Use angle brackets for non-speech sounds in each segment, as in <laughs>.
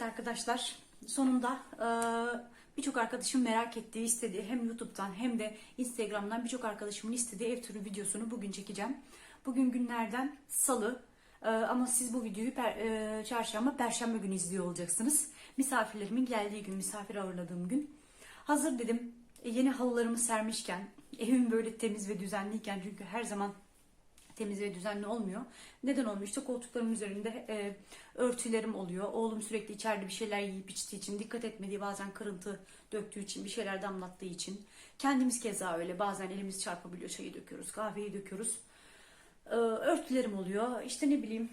Evet arkadaşlar sonunda e, birçok arkadaşım merak ettiği istediği hem YouTube'dan hem de Instagram'dan birçok arkadaşımın istediği ev turu videosunu bugün çekeceğim. Bugün günlerden salı e, ama siz bu videoyu e, çarşamba perşembe günü izliyor olacaksınız. Misafirlerimin geldiği gün misafir ağırladığım gün. Hazır dedim yeni halılarımı sermişken evim böyle temiz ve düzenliyken çünkü her zaman temiz ve düzenli olmuyor. Neden olmuyor? İşte koltuklarımın üzerinde e, örtülerim oluyor. Oğlum sürekli içeride bir şeyler yiyip içtiği için, dikkat etmediği bazen kırıntı döktüğü için, bir şeyler damlattığı için. Kendimiz keza öyle. Bazen elimiz çarpabiliyor. Çayı döküyoruz, kahveyi döküyoruz. E, örtülerim oluyor. İşte ne bileyim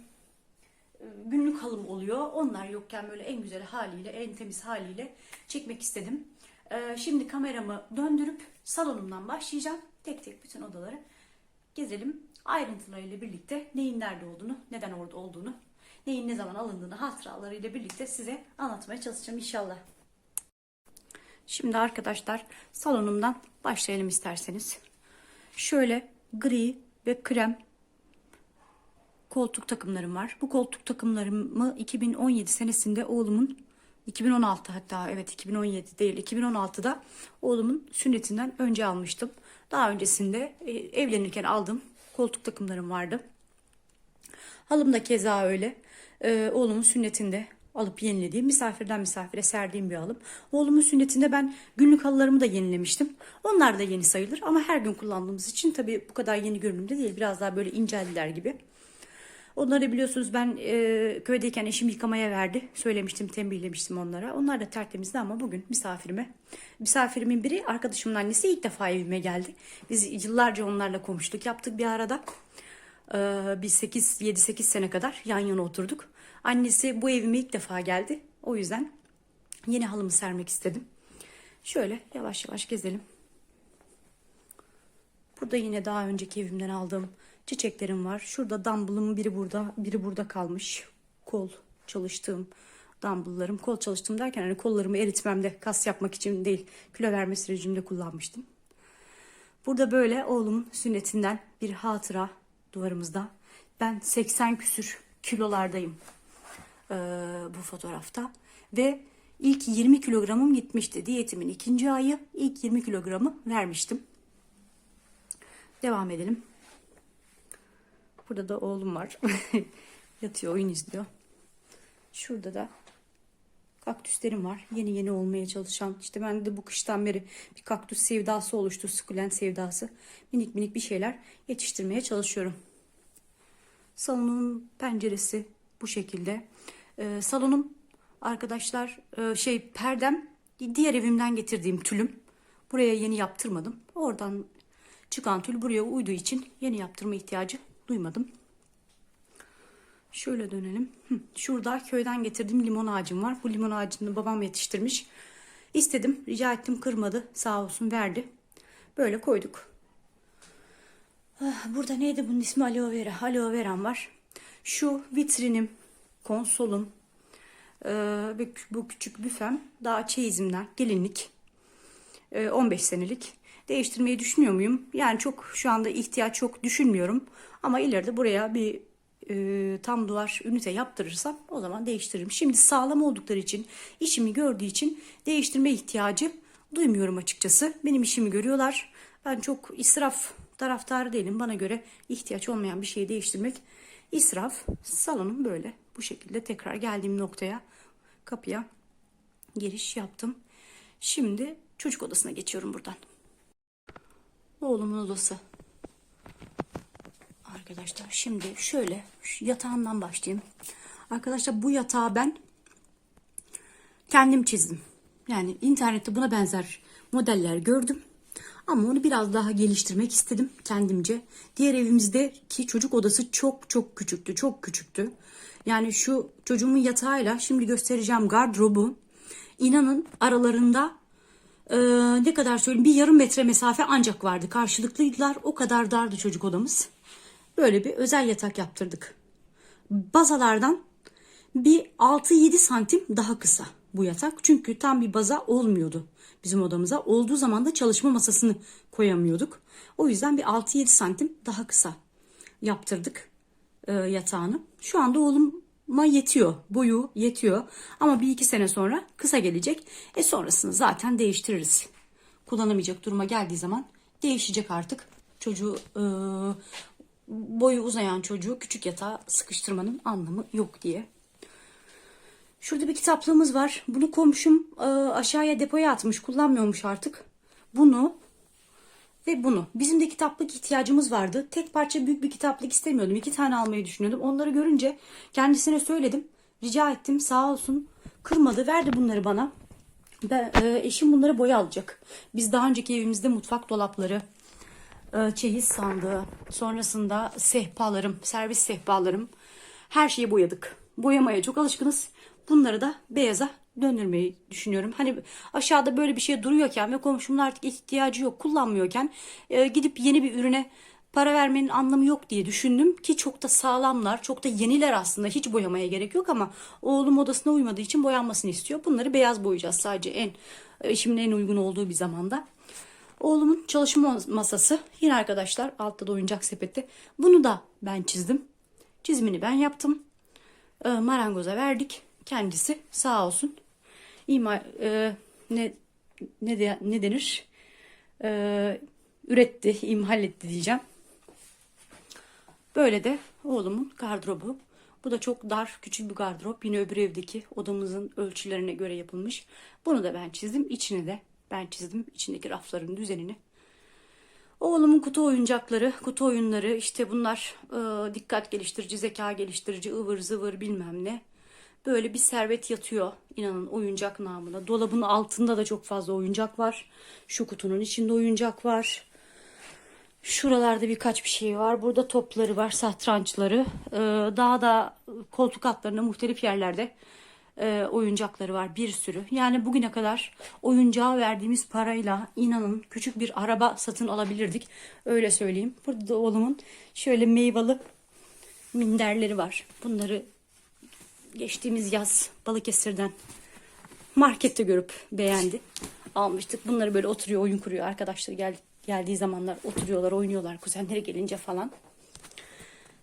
e, günlük halım oluyor. Onlar yokken böyle en güzel haliyle, en temiz haliyle çekmek istedim. E, şimdi kameramı döndürüp salonumdan başlayacağım. Tek tek bütün odaları gezelim. Ayrıntılarıyla birlikte neyin nerede olduğunu, neden orada olduğunu, neyin ne zaman alındığını hatıralarıyla birlikte size anlatmaya çalışacağım inşallah. Şimdi arkadaşlar salonumdan başlayalım isterseniz. Şöyle gri ve krem koltuk takımlarım var. Bu koltuk takımlarımı 2017 senesinde oğlumun 2016 hatta evet 2017 değil 2016'da oğlumun sünnetinden önce almıştım. Daha öncesinde e, evlenirken aldığım koltuk takımlarım vardı. Halım da keza öyle. Ee, oğlumun sünnetinde alıp yenilediğim, misafirden misafire serdiğim bir halım. Oğlumun sünnetinde ben günlük halılarımı da yenilemiştim. Onlar da yeni sayılır ama her gün kullandığımız için tabii bu kadar yeni görünümde değil. Biraz daha böyle inceldiler gibi. Onları biliyorsunuz ben e, köydeyken eşim yıkamaya verdi. Söylemiştim, tembihlemiştim onlara. Onlar da tertemizdi ama bugün misafirime. Misafirimin biri arkadaşımın annesi ilk defa evime geldi. Biz yıllarca onlarla komşuluk yaptık bir arada. Ee, bir 8 7-8 sene kadar yan yana oturduk. Annesi bu evime ilk defa geldi. O yüzden yeni halımı sermek istedim. Şöyle yavaş yavaş gezelim. Burada yine daha önceki evimden aldığım çiçeklerim var. Şurada dumbbellımın biri burada, biri burada kalmış. Kol çalıştığım dumbbelllarım. Kol çalıştım derken hani kollarımı eritmemde, kas yapmak için değil, kilo verme sürecimde kullanmıştım. Burada böyle oğlumun sünnetinden bir hatıra duvarımızda. Ben 80 küsür kilolardayım ee, bu fotoğrafta. Ve ilk 20 kilogramım gitmişti. Diyetimin ikinci ayı ilk 20 kilogramı vermiştim. Devam edelim. Burada da oğlum var. <laughs> Yatıyor, oyun izliyor. Şurada da kaktüslerim var. Yeni yeni olmaya çalışan. İşte ben de bu kıştan beri bir kaktüs sevdası oluştu. Sukulent sevdası. Minik minik bir şeyler yetiştirmeye çalışıyorum. Salonun penceresi bu şekilde. Ee, salonum arkadaşlar e, şey perdem diğer evimden getirdiğim tülüm. Buraya yeni yaptırmadım. Oradan çıkan tül buraya uyduğu için yeni yaptırma ihtiyacı duymadım. Şöyle dönelim. Şurada köyden getirdiğim limon ağacım var. Bu limon ağacını babam yetiştirmiş. İstedim, rica ettim kırmadı. Sağ olsun verdi. Böyle koyduk. Ah, Burada neydi bunun ismi? Aloe vera. Aloe veram var. Şu vitrinim, konsolum, ve bu küçük büfem daha çeyizimden gelinlik. Ee, 15 senelik. Değiştirmeyi düşünüyor muyum? Yani çok şu anda ihtiyaç çok düşünmüyorum. Ama ileride buraya bir e, tam duvar ünite yaptırırsam o zaman değiştiririm. Şimdi sağlam oldukları için, işimi gördüğü için değiştirme ihtiyacı duymuyorum açıkçası. Benim işimi görüyorlar. Ben çok israf taraftarı değilim. Bana göre ihtiyaç olmayan bir şeyi değiştirmek israf. Salonum böyle. Bu şekilde tekrar geldiğim noktaya, kapıya giriş yaptım. Şimdi çocuk odasına geçiyorum buradan. Oğlumun odası. Arkadaşlar şimdi şöyle yatağından başlayayım. Arkadaşlar bu yatağı ben kendim çizdim. Yani internette buna benzer modeller gördüm. Ama onu biraz daha geliştirmek istedim kendimce. Diğer evimizdeki çocuk odası çok çok küçüktü. Çok küçüktü. Yani şu çocuğumun yatağıyla şimdi göstereceğim gardırobu. İnanın aralarında e, ne kadar söyleyeyim bir yarım metre mesafe ancak vardı. Karşılıklıydılar. O kadar dardı çocuk odamız. Böyle bir özel yatak yaptırdık. Bazalardan bir 6-7 santim daha kısa bu yatak. Çünkü tam bir baza olmuyordu bizim odamıza. Olduğu zaman da çalışma masasını koyamıyorduk. O yüzden bir 6-7 santim daha kısa yaptırdık e, yatağını. Şu anda oğlum ma yetiyor. Boyu yetiyor. Ama bir iki sene sonra kısa gelecek. E sonrasını zaten değiştiririz. Kullanamayacak duruma geldiği zaman değişecek artık. Çocuğu e, boyu uzayan çocuğu küçük yatağa sıkıştırmanın anlamı yok diye. Şurada bir kitaplığımız var. Bunu komşum e, aşağıya depoya atmış. Kullanmıyormuş artık. Bunu ve bunu. Bizim de kitaplık ihtiyacımız vardı. Tek parça büyük bir kitaplık istemiyordum. İki tane almayı düşünüyordum. Onları görünce kendisine söyledim. Rica ettim. Sağ olsun. Kırmadı. Verdi bunları bana. Ben, e, eşim bunları boya alacak. Biz daha önceki evimizde mutfak dolapları, e, çeyiz sandığı, sonrasında sehpalarım, servis sehpalarım, her şeyi boyadık. Boyamaya çok alışkınız. Bunları da beyaza döndürmeyi düşünüyorum. Hani aşağıda böyle bir şey duruyorken ve komşumun artık ihtiyacı yok, kullanmıyorken e, gidip yeni bir ürüne para vermenin anlamı yok diye düşündüm ki çok da sağlamlar, çok da yeniler aslında. Hiç boyamaya gerek yok ama oğlum odasına uymadığı için boyanmasını istiyor. Bunları beyaz boyayacağız sadece en eşimin en uygun olduğu bir zamanda. Oğlumun çalışma masası yine arkadaşlar altta da oyuncak sepeti. Bunu da ben çizdim. Çizimini ben yaptım. E, marangoza verdik. Kendisi sağ olsun. İma, e, ne ne de, ne denir? E, üretti, imhal etti diyeceğim. Böyle de oğlumun gardırobu. Bu da çok dar, küçük bir gardırop. Yine öbür evdeki odamızın ölçülerine göre yapılmış. Bunu da ben çizdim. İçini de ben çizdim. İçindeki rafların düzenini. Oğlumun kutu oyuncakları, kutu oyunları işte bunlar e, dikkat geliştirici, zeka geliştirici, ıvır zıvır bilmem ne. Böyle bir servet yatıyor inanın oyuncak namına. Dolabın altında da çok fazla oyuncak var. Şu kutunun içinde oyuncak var. Şuralarda birkaç bir şey var. Burada topları var, satrançları. Ee, daha da koltuk altlarında muhtelif yerlerde e, oyuncakları var bir sürü. Yani bugüne kadar oyuncağa verdiğimiz parayla inanın küçük bir araba satın alabilirdik. Öyle söyleyeyim. Burada da oğlumun şöyle meyveli minderleri var. Bunları geçtiğimiz yaz Balıkesir'den markette görüp beğendi. Almıştık. Bunları böyle oturuyor, oyun kuruyor. Arkadaşları gel, geldiği zamanlar oturuyorlar, oynuyorlar. Kuzenleri gelince falan.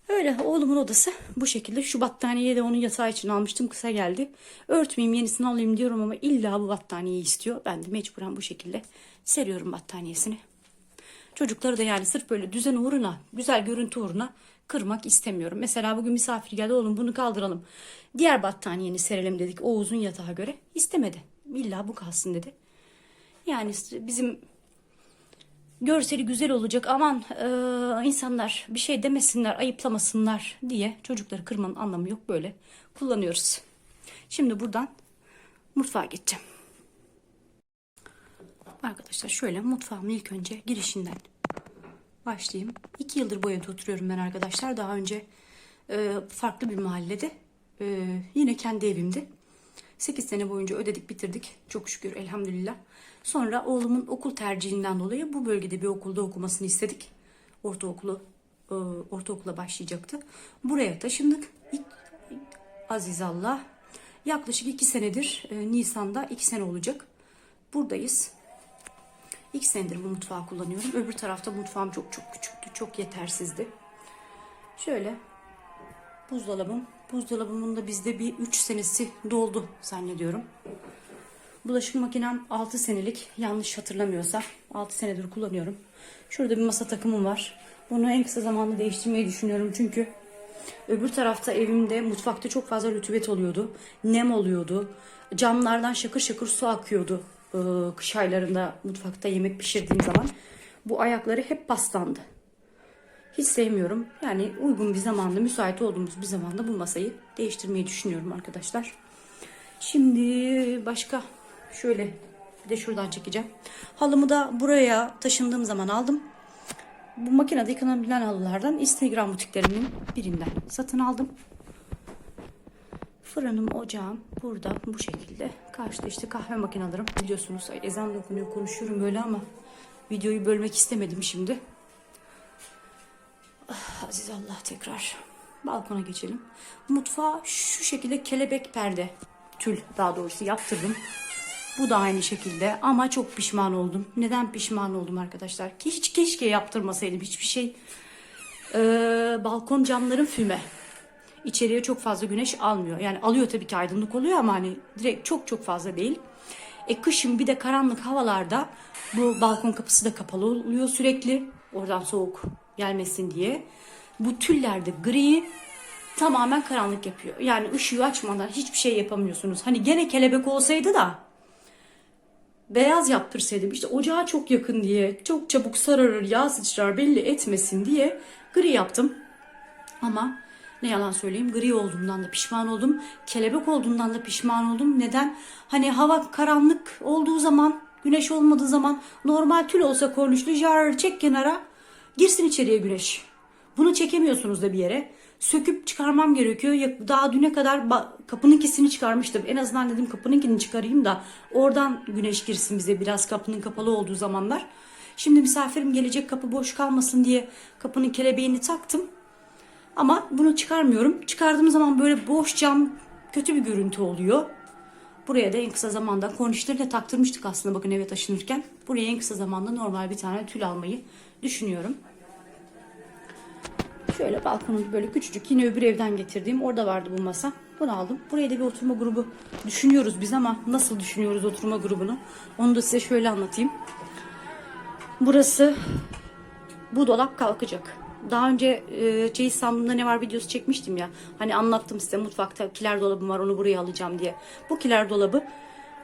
Öyle oğlumun odası bu şekilde. Şu battaniyeyi de onun yatağı için almıştım. Kısa geldi. Örtmeyeyim yenisini alayım diyorum ama illa bu battaniyeyi istiyor. Ben de mecburen bu şekilde seriyorum battaniyesini. Çocukları da yani sırf böyle düzen uğruna, güzel görüntü uğruna kırmak istemiyorum. Mesela bugün misafir geldi oğlum bunu kaldıralım. Diğer battaniyeni serelim dedik o uzun yatağa göre. İstemedi. İlla bu kalsın dedi. Yani bizim görseli güzel olacak aman e, insanlar bir şey demesinler ayıplamasınlar diye çocukları kırmanın anlamı yok böyle kullanıyoruz. Şimdi buradan mutfağa geçeceğim. Arkadaşlar şöyle mutfağımın ilk önce girişinden başlayayım. İki yıldır bu evde oturuyorum ben arkadaşlar. Daha önce e, farklı bir mahallede e, yine kendi evimde. 8 sene boyunca ödedik bitirdik. Çok şükür elhamdülillah. Sonra oğlumun okul tercihinden dolayı bu bölgede bir okulda okumasını istedik. Ortaokulu e, ortaokula başlayacaktı. Buraya taşındık. İlk, aziz Allah. Yaklaşık iki senedir e, Nisan'da iki sene olacak. Buradayız. İki senedir bu mutfağı kullanıyorum. Öbür tarafta mutfağım çok çok küçüktü. Çok yetersizdi. Şöyle buzdolabım. Buzdolabımın da bizde bir 3 senesi doldu zannediyorum. Bulaşık makinem 6 senelik yanlış hatırlamıyorsa 6 senedir kullanıyorum. Şurada bir masa takımım var. Bunu en kısa zamanda değiştirmeyi düşünüyorum çünkü öbür tarafta evimde mutfakta çok fazla rütubet oluyordu. Nem oluyordu. Camlardan şakır şakır su akıyordu. Ee, kış aylarında mutfakta yemek pişirdiğim zaman. Bu ayakları hep paslandı. Hiç sevmiyorum. Yani uygun bir zamanda, müsait olduğumuz bir zamanda bu masayı değiştirmeyi düşünüyorum arkadaşlar. Şimdi başka şöyle bir de şuradan çekeceğim. Halımı da buraya taşındığım zaman aldım. Bu makinede yıkanabilen halılardan Instagram butiklerinin birinden satın aldım. Fırınım, ocağım burada bu şekilde. Karşıda işte kahve makinelerim. Biliyorsunuz ezan da okunuyor konuşuyorum böyle ama videoyu bölmek istemedim şimdi. Ah, Aziz Allah tekrar. Balkona geçelim. Mutfağa şu şekilde kelebek perde tül daha doğrusu yaptırdım. Bu da aynı şekilde ama çok pişman oldum. Neden pişman oldum arkadaşlar? Ki hiç keşke yaptırmasaydım hiçbir şey. Ee, balkon camların füme. İçeriye çok fazla güneş almıyor. Yani alıyor tabii ki aydınlık oluyor ama hani direkt çok çok fazla değil. E kışın bir de karanlık havalarda bu balkon kapısı da kapalı oluyor sürekli. Oradan soğuk gelmesin diye. Bu tüller de gri tamamen karanlık yapıyor. Yani ışığı açmadan hiçbir şey yapamıyorsunuz. Hani gene kelebek olsaydı da beyaz yaptırsaydım işte ocağa çok yakın diye çok çabuk sararır yağ sıçrar belli etmesin diye gri yaptım. Ama ne yalan söyleyeyim gri olduğumdan da pişman oldum. Kelebek olduğundan da pişman oldum. Neden? Hani hava karanlık olduğu zaman güneş olmadığı zaman normal tül olsa kornişli jar çek kenara girsin içeriye güneş. Bunu çekemiyorsunuz da bir yere. Söküp çıkarmam gerekiyor. Daha düne kadar ba- kapınınkisini çıkarmıştım. En azından dedim kapınınkini çıkarayım da oradan güneş girsin bize biraz kapının kapalı olduğu zamanlar. Şimdi misafirim gelecek kapı boş kalmasın diye kapının kelebeğini taktım. Ama bunu çıkarmıyorum. Çıkardığım zaman böyle boş cam kötü bir görüntü oluyor. Buraya da en kısa zamanda kornişleri de taktırmıştık aslında bakın eve taşınırken. Buraya en kısa zamanda normal bir tane tül almayı düşünüyorum. Şöyle balkonum böyle küçücük yine öbür evden getirdiğim orada vardı bu masa. Bunu aldım. Buraya da bir oturma grubu düşünüyoruz biz ama nasıl düşünüyoruz oturma grubunu? Onu da size şöyle anlatayım. Burası bu dolap kalkacak. Daha önce e, çeyiz ne var videosu çekmiştim ya. Hani anlattım size mutfakta kiler dolabım var onu buraya alacağım diye. Bu kiler dolabı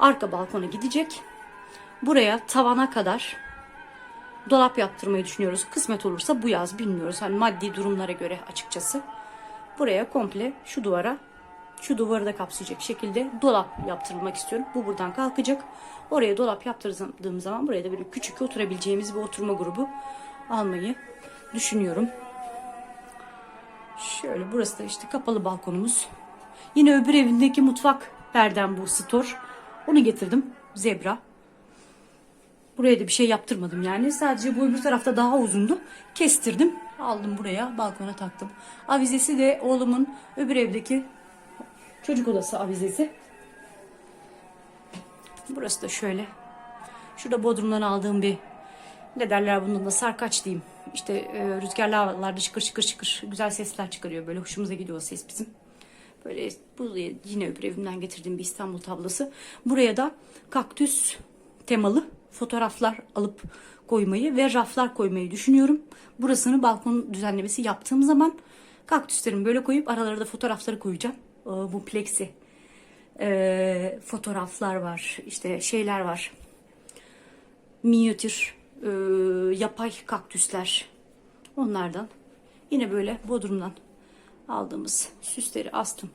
arka balkona gidecek. Buraya tavana kadar dolap yaptırmayı düşünüyoruz. Kısmet olursa bu yaz bilmiyoruz. Hani maddi durumlara göre açıkçası. Buraya komple şu duvara şu duvarı da kapsayacak şekilde dolap yaptırmak istiyorum. Bu buradan kalkacak. Oraya dolap yaptırdığım zaman buraya da böyle küçük oturabileceğimiz bir oturma grubu almayı düşünüyorum. Şöyle burası da işte kapalı balkonumuz. Yine öbür evindeki mutfak perdem bu stor. Onu getirdim. Zebra. Buraya da bir şey yaptırmadım yani. Sadece bu öbür tarafta daha uzundu. Kestirdim. Aldım buraya balkona taktım. Avizesi de oğlumun öbür evdeki çocuk odası avizesi. Burası da şöyle. Şurada Bodrum'dan aldığım bir ne derler bunun da sarkaç diyeyim. İşte e, rüzgarlı havalarda şıkır şıkır şıkır güzel sesler çıkarıyor. Böyle hoşumuza gidiyor o ses bizim. Böyle bu yine öbür evimden getirdiğim bir İstanbul tablası. Buraya da kaktüs temalı fotoğraflar alıp koymayı ve raflar koymayı düşünüyorum. Burasını balkon düzenlemesi yaptığım zaman kaktüslerimi böyle koyup aralara da fotoğrafları koyacağım. Bu plexi ee, fotoğraflar var. işte şeyler var. Minyatür e, yapay kaktüsler. Onlardan. Yine böyle Bodrum'dan aldığımız süsleri astım.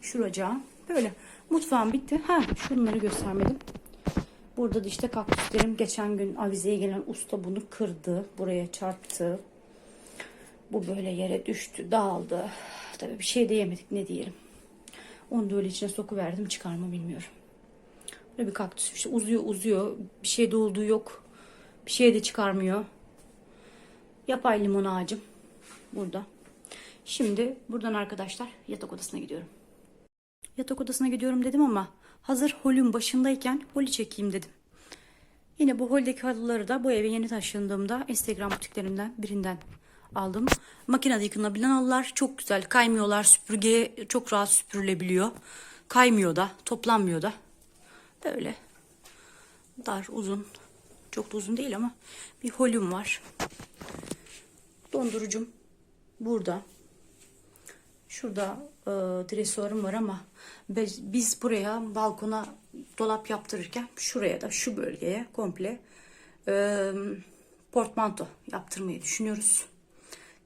Şuracağa. Böyle mutfağım bitti. Ha şunları göstermedim. Burada da işte kaktüslerim geçen gün avizeye gelen usta bunu kırdı. Buraya çarptı. Bu böyle yere düştü, dağıldı. Tabii bir şey diyemedik ne diyelim. Onu da öyle içine sokuverdim çıkarma bilmiyorum. Böyle bir kaktüs işte uzuyor uzuyor. Bir şey de olduğu yok. Bir şey de çıkarmıyor. Yapay limon ağacım. Burada. Şimdi buradan arkadaşlar yatak odasına gidiyorum. Yatak odasına gidiyorum dedim ama hazır holün başındayken holü çekeyim dedim. Yine bu holdeki halıları da bu eve yeni taşındığımda Instagram butiklerimden birinden aldım. Makinede yıkanabilen halılar çok güzel kaymıyorlar süpürgeye çok rahat süpürülebiliyor. Kaymıyor da toplanmıyor da. Böyle dar uzun çok da uzun değil ama bir holüm var. Dondurucum burada. Şurada e, dresuarım var ama biz, buraya balkona dolap yaptırırken şuraya da şu bölgeye komple e, portmanto yaptırmayı düşünüyoruz.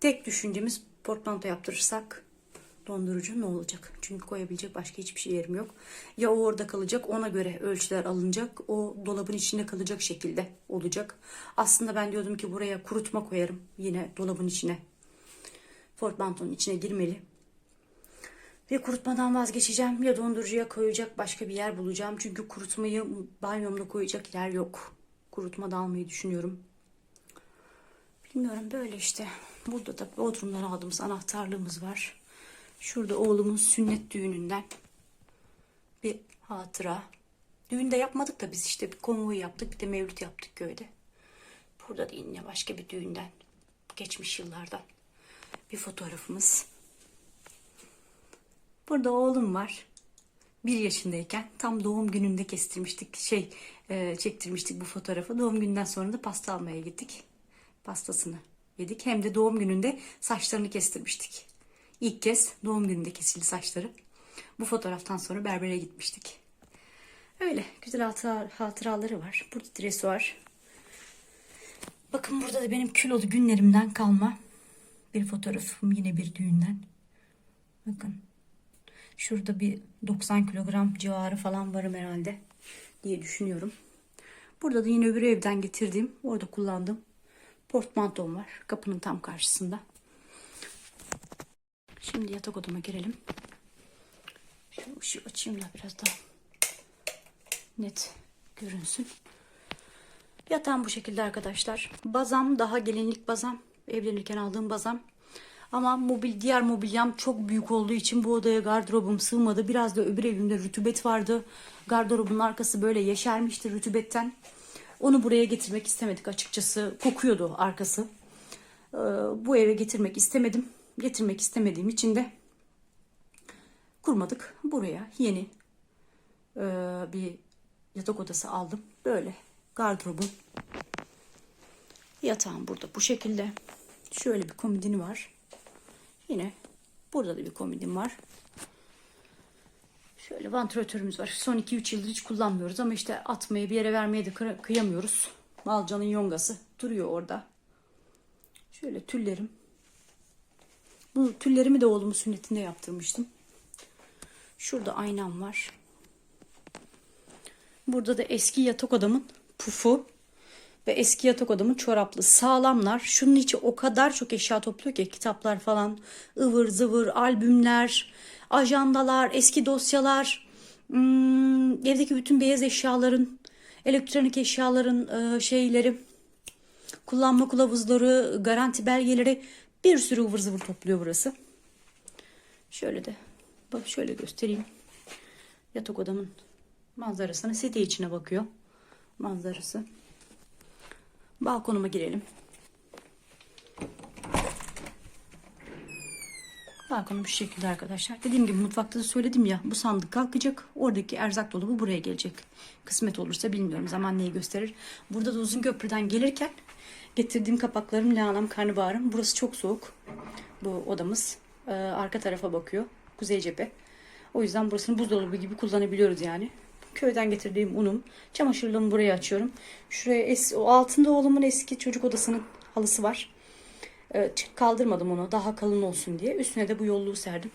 Tek düşüncemiz portmanto yaptırırsak dondurucu ne olacak? Çünkü koyabilecek başka hiçbir şey yerim yok. Ya o orada kalacak ona göre ölçüler alınacak. O dolabın içinde kalacak şekilde olacak. Aslında ben diyordum ki buraya kurutma koyarım yine dolabın içine. Portmantonun içine girmeli. Ve kurutmadan vazgeçeceğim. Ya dondurucuya koyacak başka bir yer bulacağım. Çünkü kurutmayı banyomda koyacak yer yok. Kurutma da almayı düşünüyorum. Bilmiyorum böyle işte. Burada da Bodrum'dan aldığımız anahtarlığımız var. Şurada oğlumun sünnet düğününden bir hatıra. Düğünde yapmadık da biz işte bir konvoy yaptık bir de mevlüt yaptık köyde. Burada da yine başka bir düğünden geçmiş yıllardan bir fotoğrafımız. Burada oğlum var. Bir yaşındayken tam doğum gününde kestirmiştik. Şey e, çektirmiştik bu fotoğrafı. Doğum günden sonra da pasta almaya gittik. Pastasını yedik. Hem de doğum gününde saçlarını kestirmiştik. İlk kez doğum gününde kesildi saçları. Bu fotoğraftan sonra berbere gitmiştik. Öyle güzel hatıra- hatıraları var. Burada dresi var. Bakın burada da benim kilolu günlerimden kalma bir fotoğrafım yine bir düğünden. Bakın. Şurada bir 90 kilogram civarı falan varım herhalde diye düşünüyorum. Burada da yine öbür evden getirdiğim, orada kullandığım portmantom var. Kapının tam karşısında. Şimdi yatak odama girelim. Şu ışığı açayım da biraz daha net görünsün. Yatağım bu şekilde arkadaşlar. Bazam daha gelinlik bazam. Evlenirken aldığım bazam. Ama mobil diğer mobilyam çok büyük olduğu için bu odaya gardırobum sığmadı. Biraz da öbür evimde rütubet vardı. Gardırobun arkası böyle yeşermişti rütubetten. Onu buraya getirmek istemedik açıkçası. Kokuyordu arkası. Ee, bu eve getirmek istemedim. Getirmek istemediğim için de kurmadık. Buraya yeni e, bir yatak odası aldım. Böyle gardırobum. Yatağım burada bu şekilde. Şöyle bir komodini var. Yine burada da bir komodim var. Şöyle vantilatörümüz var. Son 2-3 yıldır hiç kullanmıyoruz ama işte atmaya bir yere vermeye de kı- kıyamıyoruz. Malcanın yongası duruyor orada. Şöyle tüllerim. Bu tüllerimi de oğlumun sünnetinde yaptırmıştım. Şurada aynam var. Burada da eski yatak odamın pufu ve eski yatak odamın çoraplı sağlamlar. Şunun içi o kadar çok eşya topluyor ki kitaplar falan, ıvır zıvır, albümler, ajandalar, eski dosyalar, hmm, evdeki bütün beyaz eşyaların, elektronik eşyaların e, şeyleri, kullanma kılavuzları, garanti belgeleri bir sürü ıvır zıvır topluyor burası. Şöyle de bak şöyle göstereyim. Yatak odamın manzarasını sete içine bakıyor. Manzarası. Balkonuma girelim. Balkonum şu şekilde arkadaşlar. Dediğim gibi mutfakta da söyledim ya bu sandık kalkacak. Oradaki erzak dolabı buraya gelecek. Kısmet olursa bilmiyorum zaman neyi gösterir. Burada da uzun köprüden gelirken getirdiğim kapaklarım lahanam karnabaharım. Burası çok soğuk. Bu odamız. Ee, arka tarafa bakıyor. Kuzey cephe. O yüzden burasını buzdolabı gibi kullanabiliyoruz yani. Köyden getirdiğim unum. Çamaşırlığımı buraya açıyorum. Şuraya es o altında oğlumun eski çocuk odasının halısı var. Ee, kaldırmadım onu daha kalın olsun diye. Üstüne de bu yolluğu serdim.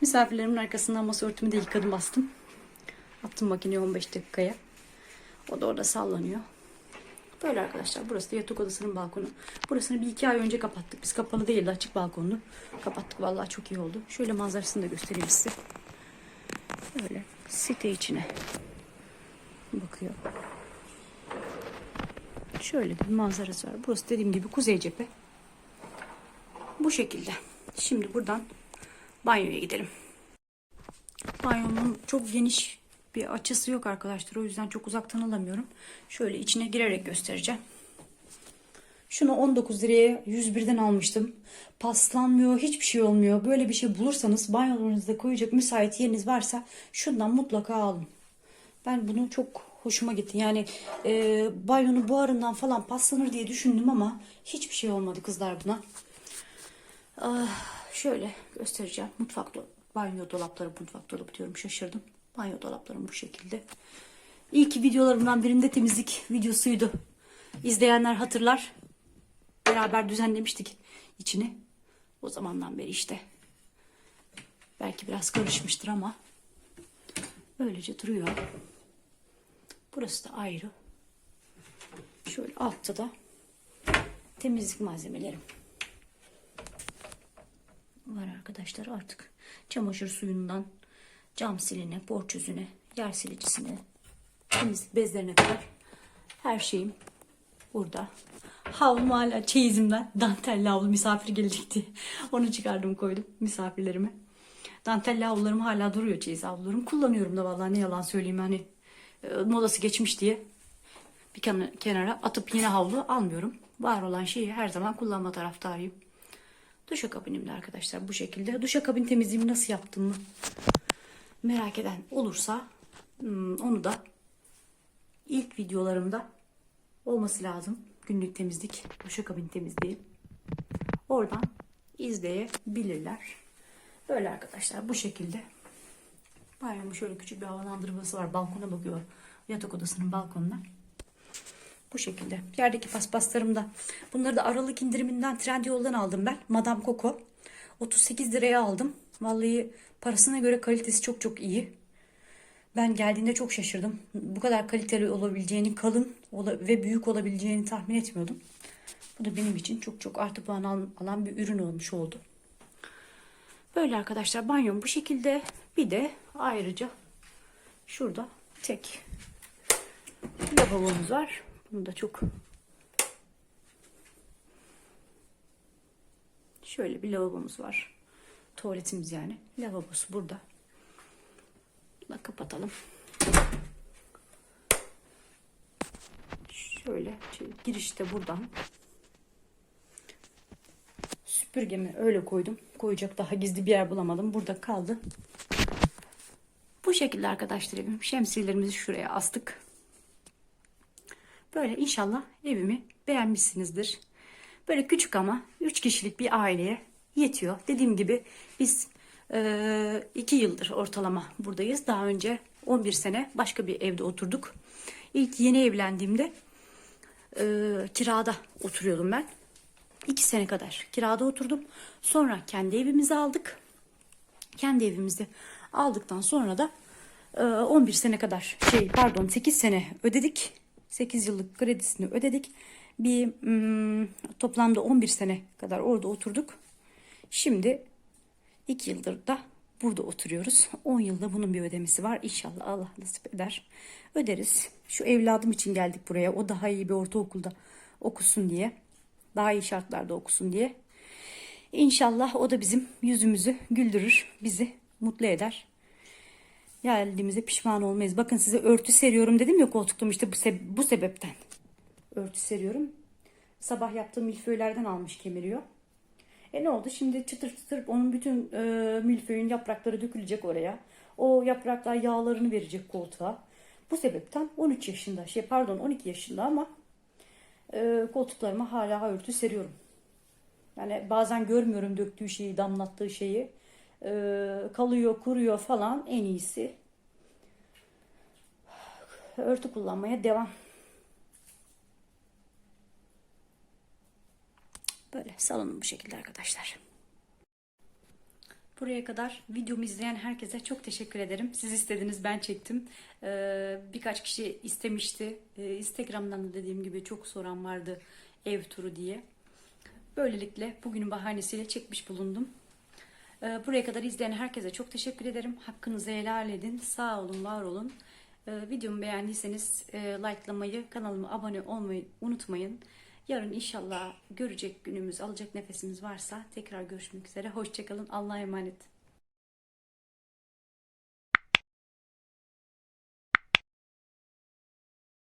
Misafirlerimin arkasından masa örtümü de yıkadım bastım. Attım makineye 15 dakikaya. O da orada sallanıyor. Böyle arkadaşlar burası da yatak odasının balkonu. Burasını bir iki ay önce kapattık. Biz kapalı değildi açık balkonlu. Kapattık vallahi çok iyi oldu. Şöyle manzarasını da göstereyim size. Böyle site içine bakıyor. Şöyle bir manzarası var. Burası dediğim gibi kuzey cephe. Bu şekilde. Şimdi buradan banyoya gidelim. Banyomun çok geniş bir açısı yok arkadaşlar. O yüzden çok uzaktan alamıyorum. Şöyle içine girerek göstereceğim. Şunu 19 liraya 101'den almıştım. Paslanmıyor, hiçbir şey olmuyor. Böyle bir şey bulursanız banyolarınızda koyacak müsait yeriniz varsa şundan mutlaka alın. Ben bunu çok hoşuma gitti. Yani e, banyonun buharından falan paslanır diye düşündüm ama hiçbir şey olmadı kızlar buna. Ah, şöyle göstereceğim. Mutfak do- banyo dolapları, mutfak dolabı diyorum şaşırdım. Banyo dolaplarım bu şekilde. İlk videolarımdan birinde temizlik videosuydu. İzleyenler hatırlar. Beraber düzenlemiştik içini. O zamandan beri işte. Belki biraz karışmıştır ama böylece duruyor. Burası da ayrı. Şöyle altta da temizlik malzemelerim var arkadaşlar artık. Çamaşır suyundan cam siline, borç yüzüne, yer silicisine, temizlik bezlerine kadar her şeyim burada. Havlum hala çeyizimden. Dantelli havlu misafir gelecekti. <laughs> Onu çıkardım koydum misafirlerime. Dantelli havlularım hala duruyor çeyiz havlularım. Kullanıyorum da vallahi ne yalan söyleyeyim hani e, modası geçmiş diye bir ken- kenara atıp yine havlu almıyorum. Var olan şeyi her zaman kullanma taraftarıyım. Duşakabinimde arkadaşlar bu şekilde. Duşakabin temizliğimi nasıl yaptığımı merak eden olursa hmm, onu da ilk videolarımda olması lazım. Günlük temizlik, duşakabin temizliği. Oradan izleyebilirler. Böyle arkadaşlar bu şekilde. Banyonun şöyle küçük bir havalandırması var. Balkona bakıyor. Yatak odasının balkonuna. Bu şekilde. Yerdeki paspaslarım da. Bunları da Aralık indiriminden Trendyol'dan aldım ben. Madame Coco. 38 liraya aldım. Vallahi parasına göre kalitesi çok çok iyi. Ben geldiğinde çok şaşırdım. Bu kadar kaliteli olabileceğini, kalın ve büyük olabileceğini tahmin etmiyordum. Bu da benim için çok çok artı puan al- alan bir ürün olmuş oldu. Böyle arkadaşlar banyom bu şekilde. Bir de ayrıca şurada tek lavabomuz var. Bunu da çok şöyle bir lavabomuz var. Tuvaletimiz yani. Lavabosu burada. Bunu da kapatalım. Şöyle girişte buradan. Süpürgemi öyle koydum. Koyacak daha gizli bir yer bulamadım. Burada kaldı. Bu şekilde arkadaşlar evim. Şemsiyelerimizi şuraya astık. Böyle inşallah evimi beğenmişsinizdir. Böyle küçük ama 3 kişilik bir aileye yetiyor. Dediğim gibi biz 2 yıldır ortalama buradayız. Daha önce 11 sene başka bir evde oturduk. İlk yeni evlendiğimde e, kirada oturuyordum ben. 2 sene kadar kirada oturdum. Sonra kendi evimizi aldık. Kendi evimizi aldıktan sonra da e, 11 sene kadar şey pardon 8 sene ödedik. 8 yıllık kredisini ödedik. Bir hmm, toplamda 11 sene kadar orada oturduk. Şimdi 2 yıldır da burada oturuyoruz. <laughs> 10 yılda bunun bir ödemesi var. İnşallah Allah nasip eder. Öderiz. Şu evladım için geldik buraya. O daha iyi bir ortaokulda okusun diye. Daha iyi şartlarda okusun diye. İnşallah o da bizim yüzümüzü güldürür. Bizi mutlu eder. Geldiğimize pişman olmayız. Bakın size örtü seriyorum dedim ya koltuktum işte bu, sebe- bu sebepten. Örtü seriyorum. Sabah yaptığım milföylerden almış kemiriyor. E ne oldu? Şimdi çıtır çıtır onun bütün e, milföyün yaprakları dökülecek oraya. O yapraklar yağlarını verecek koltuğa. Bu sebepten 13 yaşında, şey pardon 12 yaşında ama e, koltuklarıma hala örtü seriyorum. Yani bazen görmüyorum döktüğü şeyi, damlattığı şeyi. E, kalıyor, kuruyor falan en iyisi. Örtü kullanmaya devam. Böyle salonum bu şekilde arkadaşlar. Buraya kadar videomu izleyen herkese çok teşekkür ederim. Siz istediniz ben çektim. Ee, birkaç kişi istemişti. Ee, Instagram'dan da dediğim gibi çok soran vardı ev turu diye. Böylelikle bugünün bahanesiyle çekmiş bulundum. Ee, buraya kadar izleyen herkese çok teşekkür ederim. Hakkınızı helal edin. Sağ olun, var olun. Ee, videomu beğendiyseniz e, likelamayı, kanalıma abone olmayı unutmayın. Yarın inşallah görecek günümüz, alacak nefesimiz varsa tekrar görüşmek üzere. Hoşçakalın. Allah'a emanet.